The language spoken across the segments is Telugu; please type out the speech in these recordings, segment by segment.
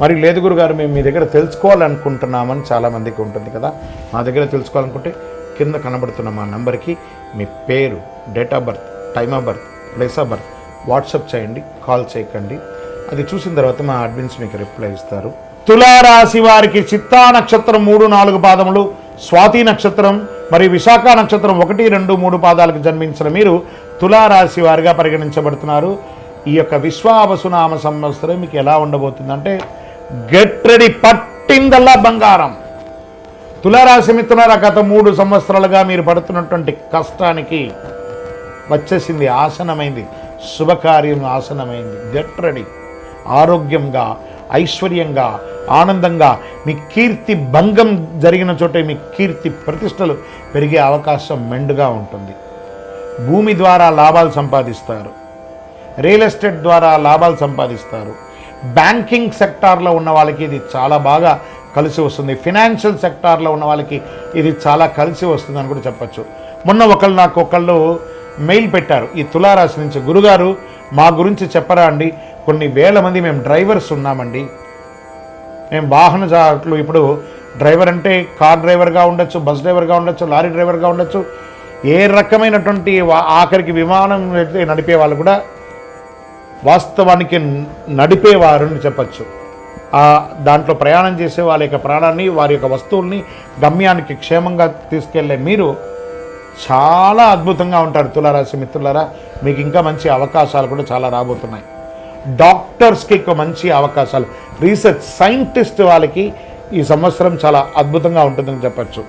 మరి లేదు గురుగారు మేము మీ దగ్గర తెలుసుకోవాలనుకుంటున్నామని చాలామందికి ఉంటుంది కదా. మా దగ్గర తెలుసుకోవాలనుకుంటే కింద కనబడుతున్న మా నంబర్కి మీ పేరు date of birth time of birth place of birth WhatsApp చేయండి కాల్ చేయకండి. అది చూసిన తర్వాత మా అడ్మిన్స్ మీకు రిప్లై ఇస్తారు. తులారాశి వారికి చిత్తా నక్షత్రం మూడు నాలుగు పాదములు స్వాతి నక్షత్రం మరియు విశాఖ నక్షత్రం ఒకటి రెండు మూడు పాదాలకు జన్మించిన మీరు తులారాశి వారిగా పరిగణించబడుతున్నారు. ఈ యొక్క విశ్వావసునామ సంవత్సరం మీకు ఎలా ఉండబోతుందంటే గెట్ రెడీ పట్టిందల్లా బంగారం. తులారాశి మిత్రులారా గత మూడు సంవత్సరాలుగా మీరు పడుతున్నటువంటి కష్టానికి వచ్చేసింది ఆసనమైంది శుభకార్యం ఆసనమైంది. గెట్ రెడీ ఆరోగ్యంగా ఐశ్వర్యంగా ఆనందంగా మీ కీర్తి భంగం జరిగిన చోటే మీ కీర్తి ప్రతిష్టలు పెరిగే అవకాశం మెండుగా ఉంటుంది. భూమి ద్వారా లాభాలు సంపాదిస్తారు. రియల్ ఎస్టేట్ ద్వారా లాభాలు సంపాదిస్తారు. బ్యాంకింగ్ సెక్టార్లో ఉన్న వాళ్ళకి ఇది చాలా బాగా కలిసి వస్తుంది. ఫినాన్షియల్ సెక్టార్లో ఉన్న వాళ్ళకి ఇది చాలా కలిసి వస్తుంది అని కూడా చెప్పచ్చు. మొన్న ఒకళ్ళు నాకు ఒకళ్ళు మెయిల్ పెట్టారు. ఈ తులారాశి నుంచి గురుగారు మా గురించి చెప్పరా అండి? కొన్ని వేల మంది మేము డ్రైవర్స్ ఉన్నామండి. మేము వాహన చాలకులు ఇప్పుడు డ్రైవర్ అంటే కార్ డ్రైవర్గా ఉండొచ్చు బస్ డ్రైవర్గా ఉండొచ్చు లారీ డ్రైవర్గా ఉండొచ్చు. ఏ రకమైనటువంటి ఆఖరికి విమానం నడిపే వాళ్ళు కూడా వాస్తవానికి నడిపేవారు అని చెప్పచ్చు. ఆ దాంట్లో ప్రయాణం చేసే వాళ్ళ యొక్క ప్రాణాన్ని వారి యొక్క వస్తువుల్ని గమ్యానికి క్షేమంగా తీసుకెళ్ళే మీరు చాలా అద్భుతంగా ఉంటారు తులారాశి మిత్రులారా. మీకు ఇంకా మంచి అవకాశాలు కూడా చాలా రాబోతున్నాయి. డాక్టర్స్కి ఎక్కువ మంచి అవకాశాలు. రీసెర్చ్ సైంటిస్ట్ వాళ్ళకి ఈ సంవత్సరం చాలా అద్భుతంగా ఉంటుందని చెప్పచ్చు.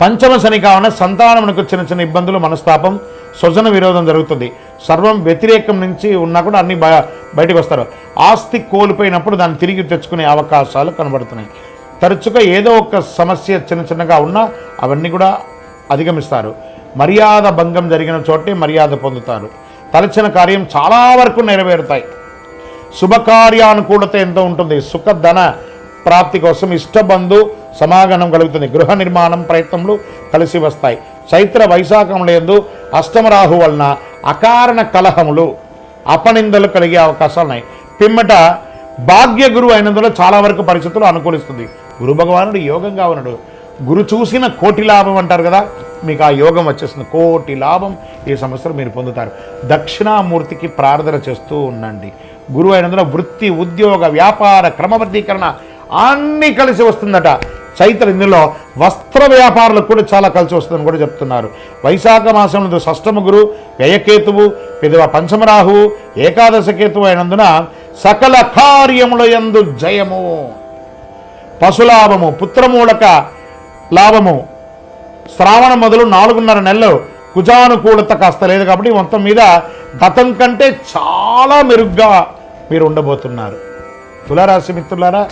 పంచమ శని కావున సంతానమునకు చిన్న చిన్న ఇబ్బందులు మనస్తాపం స్వజన విరోధం జరుగుతుంది. సర్వం వ్యతిరేకం నుంచి ఉన్నా కూడా అన్ని బయ బయటకు వస్తారు. ఆస్తి కోల్పోయినప్పుడు దాన్ని తిరిగి తెచ్చుకునే అవకాశాలు కనబడుతున్నాయి. తరచుగా ఏదో ఒక సమస్య చిన్న చిన్నగా ఉన్నా అవన్నీ కూడా అధిగమిస్తారు. మర్యాద భంగం జరిగిన చోటే మర్యాద పొందుతారు. తలచిన కార్యం చాలా వరకు నెరవేరుతాయి. శుభకార్యానుకూలత ఎంతో ఉంటుంది. సుఖధన ప్రాప్తి కోసం ఇష్టబంధు సమాగమనం కలుగుతుంది. గృహ నిర్మాణం ప్రయత్నములు కలిసి వస్తాయి. చైత్ర వైశాఖముల అష్టమరాహు వలన అకారణ కలహములు అపనిందలు కలిగే అవకాశాలు ఉన్నాయి. పిమ్మట భాగ్య గురువు అయినందులో చాలా వరకు పరిస్థితులు అనుకూలిస్తుంది. గురు భగవానుడు యోగంగా ఉన్నాడు. గురు చూసిన కోటి లాభం అంటారు కదా మీకు ఆ యోగం వచ్చేస్తుంది. కోటి లాభం ఈ సంవత్సరం మీరు పొందుతారు. దక్షిణామూర్తికి ప్రార్థన చేస్తూ ఉండండి. గురువు అయినందున వృత్తి ఉద్యోగ వ్యాపార క్రమబద్ధీకరణ అన్నీ కలిసి వస్తుందట. చైత్ర ఇందులో వస్త్ర వ్యాపారులకు కూడా చాలా కలిసి వస్తుందని కూడా చెప్తున్నారు. వైశాఖ మాసంలో షష్టమ గురు వ్యయకేతువు పెదవ పంచమరాహువు ఏకాదశ కేతువు అయినందున సకల కార్యముల ఎందు జయము. పశులాభము పుత్రమూలక లాభము. శ్రావణ మొదలు నాలుగున్నర నెలలు కుజానుకూలత కాస్త లేదు కాబట్టి మొత్తం మీద గతం కంటే చాలా మెరుగ్గా మీరు ఉండబోతున్నారు. తులారాశి మిత్రులారా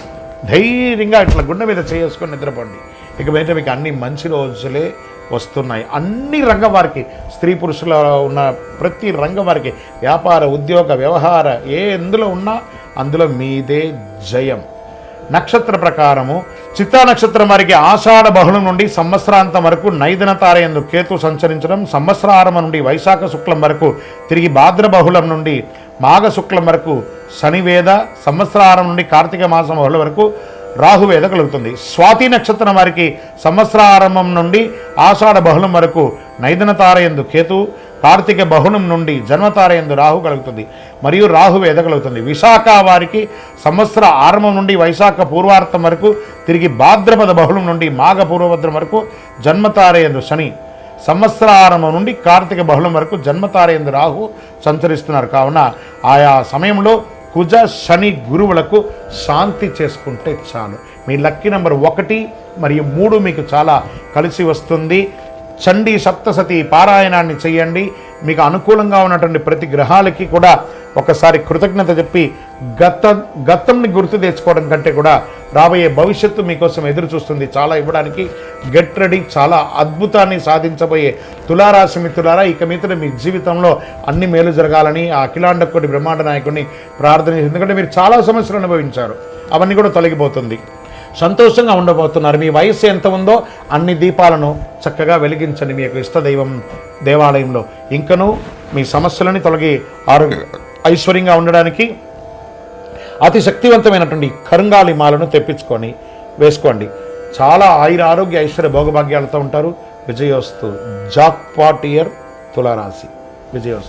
ధైర్యంగా ఇట్లా గుండె మీద చేసుకొని నిద్రపోండి. ఇక మీద మీకు అన్ని మంచి రోజులే వస్తున్నాయి. అన్ని రంగం వారికి స్త్రీ పురుషుల ఉన్న ప్రతి రంగం వారికి వ్యాపార ఉద్యోగ వ్యవహార ఏ ఎందులో ఉన్నా అందులో మీదే జయం. నక్షత్ర ప్రకారము. చిత్తా నక్షత్రం వారికి ఆషాఢ బహుళం నుండి సంవత్సరాంతం వరకు నైదన తారయందు కేతు సంచరించడం సంవత్సరారంభం నుండి వైశాఖ శుక్లం వరకు తిరిగి భాద్ర బహుళం నుండి మాఘ శుక్లం వరకు శనివేద సంవత్సరారం నుండి కార్తీక మాసం బహుళ వరకు రాహువేద కలుగుతుంది. స్వాతి నక్షత్రం వారికి సంవత్సరారంభం నుండి ఆషాఢ బహుళం వరకు నైదన తారయందు కేతు కార్తీక బహుళం నుండి జన్మతారయందు రాహు కలుగుతుంది. మరియు రాహు ఎదగలుగుతుంది విశాఖ వారికి సంవత్సర ఆరంభం నుండి వైశాఖ పూర్వార్థం వరకు తిరిగి భాద్రపద బహుళం నుండి మాఘ పూర్వభద్రం వరకు జన్మతారయందు శని. సంవత్సరారంభం నుండి కార్తీక బహుళం వరకు జన్మతారయందు రాహు సంచరిస్తున్నారు. కావున ఆయా సమయంలో కుజ శని గురువులకు శాంతి చేసుకుంటే చాలు. మీ లక్కీ నెంబర్ ఒకటి మరియు మూడు మీకు చాలా కలిసి వస్తుంది. చండీ సప్తసతి పారాయణాన్ని చేయండి. మీకు అనుకూలంగా ఉన్నటువంటి ప్రతి గ్రహాలకి కూడా ఒకసారి కృతజ్ఞత చెప్పి గత గతంని గుర్తు తెచ్చుకోవడం కంటే కూడా రాబోయే భవిష్యత్తు మీకోసం ఎదురు చూస్తుంది. చాలా ఇవ్వడానికి గెట్ రెడీ చాలా అద్భుతాన్ని సాధించబోయే తులారాశి మిత్రులారా ఇక మీద మీ జీవితంలో అన్ని మేలు జరగాలని ఆ అఖిలాండ కోటి బ్రహ్మాండ నాయకుడిని ప్రార్థన చేసి ఎందుకంటే మీరు చాలా సమస్యలు అనుభవించారు. అవన్నీ కూడా తొలగిపోతుంది. సంతోషంగా ఉండబోతున్నారు. మీ వయస్సు ఎంత ఉందో అన్ని దీపాలను చక్కగా వెలిగించండి. మీ యొక్క ఇష్టదైవం దేవాలయంలో. ఇంకనూ మీ సమస్యలని తొలగి ఆరోగ్య ఐశ్వర్యంగా ఉండడానికి అతి శక్తివంతమైనటువంటి కరుంగాలి మాలను తెప్పించుకొని వేసుకోండి. చాలా ఆయుర ఆరోగ్య ఐశ్వర్య భోగభాగ్యాలతో ఉంటారు. విజయోస్తు జాక్ పాట్ ఇయర్ తులారాశి. విజయోస్తు.